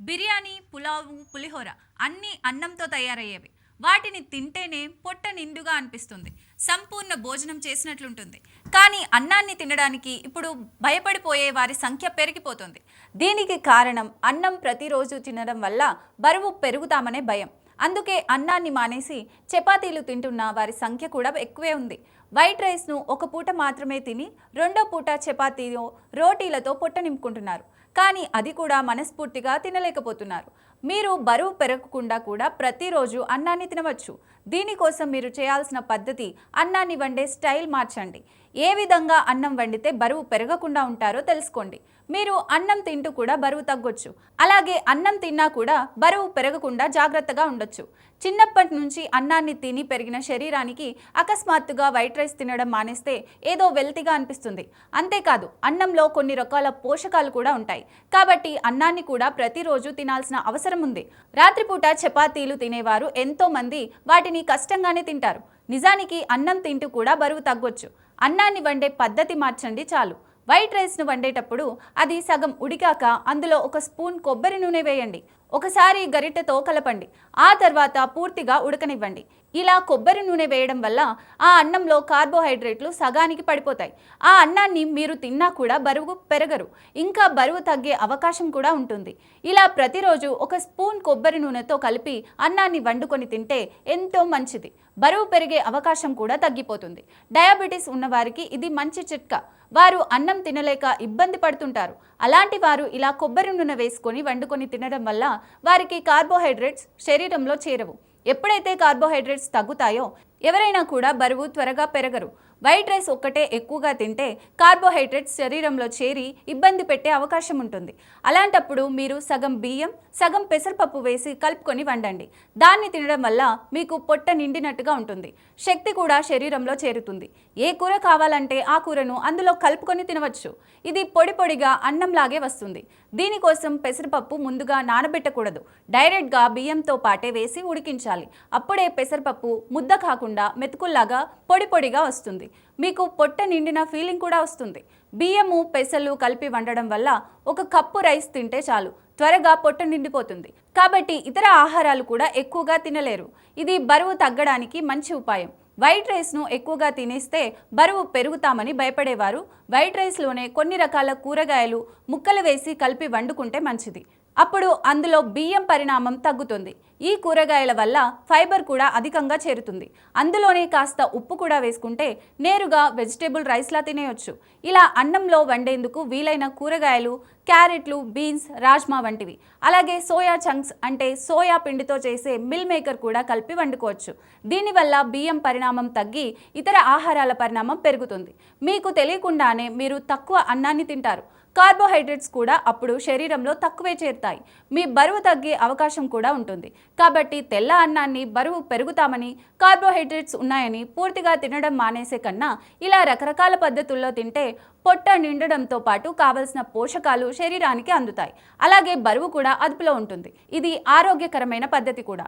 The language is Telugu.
బిర్యానీ పులావు పులిహోర అన్నీ అన్నంతో తయారయ్యేవి. వాటిని తింటేనే పొట్ట నిండుగా అనిపిస్తుంది. సంపూర్ణ భోజనం చేసినట్లుంటుంది. కానీ అన్నాన్ని తినడానికి ఇప్పుడు భయపడిపోయే వారి సంఖ్య పెరిగిపోతుంది. దీనికి కారణం అన్నం ప్రతిరోజు తినడం వల్ల బరువు పెరుగుతామనే భయం. అందుకే అన్నాన్ని మానేసి చపాతీలు తింటున్న వారి సంఖ్య కూడా ఎక్కువే ఉంది. వైట్ రైస్ను ఒక పూట మాత్రమే తిని రెండో పూట చపాతీలో రోటీలతో పొట్ట నింపుకుంటున్నారు. కానీ అది కూడా మనస్ఫూర్తిగా తినలేకపోతున్నారు. మీరు బరువు పెరగకుండా కూడా ప్రతిరోజు అన్నాన్ని తినవచ్చు. దీనికోసం మీరు చేయాల్సిన పద్ధతి అన్నాన్ని వండే స్టైల్ మార్చండి. ఏ విధంగా అన్నం వండితే బరువు పెరగకుండా ఉంటారో తెలుసుకోండి. మీరు అన్నం తింటూ కూడా బరువు తగ్గొచ్చు. అలాగే అన్నం తిన్నా కూడా బరువు పెరగకుండా జాగ్రత్తగా ఉండొచ్చు. చిన్నప్పటి నుంచి అన్నాన్ని తిని పెరిగిన శరీరానికి అకస్మాత్తుగా వైట్ రైస్ తినడం మానేస్తే ఏదో వెల్తిగా అనిపిస్తుంది. అంతేకాదు అన్నంలో కొన్ని రకాల పోషకాలు కూడా ఉంటాయి. కాబట్టి అన్నాన్ని కూడా ప్రతిరోజు తినాల్సిన అవసరం ఉంది. రాత్రిపూట చపాతీలు తినేవారు ఎంతో మంది వాటిని కష్టంగానే తింటారు. నిజానికి అన్నం తింటూ కూడా బరువు తగ్గొచ్చు. అన్నాన్ని వండే పద్ధతి మార్చండి చాలు. వైట్ రైస్ను వండేటప్పుడు అది సగం ఉడికాక అందులో ఒక స్పూన్ కొబ్బరి నూనె వేయండి. ఒకసారి గరిటెతో కలపండి ఆ తర్వాత పూర్తిగా ఉడకనివ్వండి. ఇలా కొబ్బరి నూనె వేయడం వల్ల ఆ అన్నంలో కార్బోహైడ్రేట్లు సగానికి పడిపోతాయి. ఆ అన్నాన్ని మీరు తిన్నా కూడా బరువు పెరగరు. ఇంకా బరువు తగ్గే అవకాశం కూడా ఉంటుంది. ఇలా ప్రతిరోజు ఒక స్పూన్ కొబ్బరి నూనెతో కలిపి అన్నాన్ని వండుకొని తింటే ఎంతో మంచిది. బరువు పెరిగే అవకాశం కూడా తగ్గిపోతుంది. డయాబెటీస్ ఉన్నవారికి ఇది మంచి చిట్కా. వారు అన్నం తినలేక ఇబ్బంది పడుతుంటారు. అలాంటి వారు ఇలా కొబ్బరి నూనె వేసుకొని వండుకొని తినడం వల్ల వారికి కార్బోహైడ్రేట్స్ శరీరంలో చేరవు. ఎప్పుడైతే కార్బోహైడ్రేట్స్ తగ్గుతాయో ఎవరైనా కూడా బరువు త్వరగా పెరగరు. వైట్ రైస్ ఒక్కటే ఎక్కువగా తింటే కార్బోహైడ్రేట్స్ శరీరంలో చేరి ఇబ్బంది పెట్టే అవకాశం ఉంటుంది. అలాంటప్పుడు మీరు సగం బియ్యం సగం పెసరపప్పు వేసి కలుపుకొని వండండి. దాన్ని తినడం వల్ల మీకు పొట్ట నిండినట్టుగా ఉంటుంది. శక్తి కూడా శరీరంలో చేరుతుంది. ఏ కూర కావాలంటే ఆ కూరను అందులో కలుపుకొని తినవచ్చు. ఇది పొడి పొడిగా అన్నంలాగే వస్తుంది. దీనికోసం పెసరపప్పు ముందుగా నానబెట్టకూడదు. డైరెక్ట్గా బియ్యంతో పాటే వేసి ఉడికించాలి. అప్పుడే పెసరపప్పు ముద్ద కాకుండా మెతుకుల్లాగా పొడి పొడిగా వస్తుంది. మీకు పొట్ట నిండిన ఫీలింగ్ కూడా వస్తుంది. బియ్యము పెసలు కలిపి వండడం వల్ల ఒక కప్పు రైస్ తింటే చాలు. త్వరగా పొట్ట నిండిపోతుంది. కాబట్టి ఇతర ఆహారాలు కూడా ఎక్కువగా తినలేరు. ఇది బరువు తగ్గడానికి మంచి ఉపాయం. వైట్ రైస్ను ఎక్కువగా తినేస్తే బరువు పెరుగుతామని భయపడేవారు. వైట్ రైస్లోనే కొన్ని రకాల కూరగాయలు ముక్కలు వేసి కలిపి వండుకుంటే మంచిది. అప్పుడు అందులో బియ్యం పరిణామం తగ్గుతుంది. ఈ కూరగాయల వల్ల ఫైబర్ కూడా అధికంగా చేరుతుంది. అందులోనే కాస్త ఉప్పు కూడా వేసుకుంటే నేరుగా వెజిటేబుల్ రైస్లా తినేయొచ్చు. ఇలా అన్నంలో వండేందుకు వీలైన కూరగాయలు క్యారెట్లు బీన్స్ రాజ్మా వంటివి. అలాగే సోయా చంక్స్ అంటే సోయా పిండితో చేసే మిల్ మేకర్ కూడా కలిపి వండుకోవచ్చు. దీనివల్ల బియ్యం పరిణామం తగ్గి ఇతర ఆహారాల పరిణామం పెరుగుతుంది. మీకు తెలియకుండానే మీరు తక్కువ అన్నాన్ని తింటారు. కార్బోహైడ్రేట్స్ కూడా అప్పుడు శరీరంలో తక్కువే చేరుతాయి. మీ బరువు తగ్గే అవకాశం కూడా ఉంటుంది. కాబట్టి తెల్ల అన్నాన్ని బరువు పెరుగుతామని కార్బోహైడ్రేట్స్ ఉన్నాయని పూర్తిగా తినడం మానేసే కన్నా ఇలా రకరకాల పద్ధతుల్లో తింటే పొట్ట నిండడంతో పాటు కావలసిన పోషకాలు శరీరానికి అందుతాయి. అలాగే బరువు కూడా అదుపులో ఉంటుంది. ఇది ఆరోగ్యకరమైన పద్ధతి కూడా.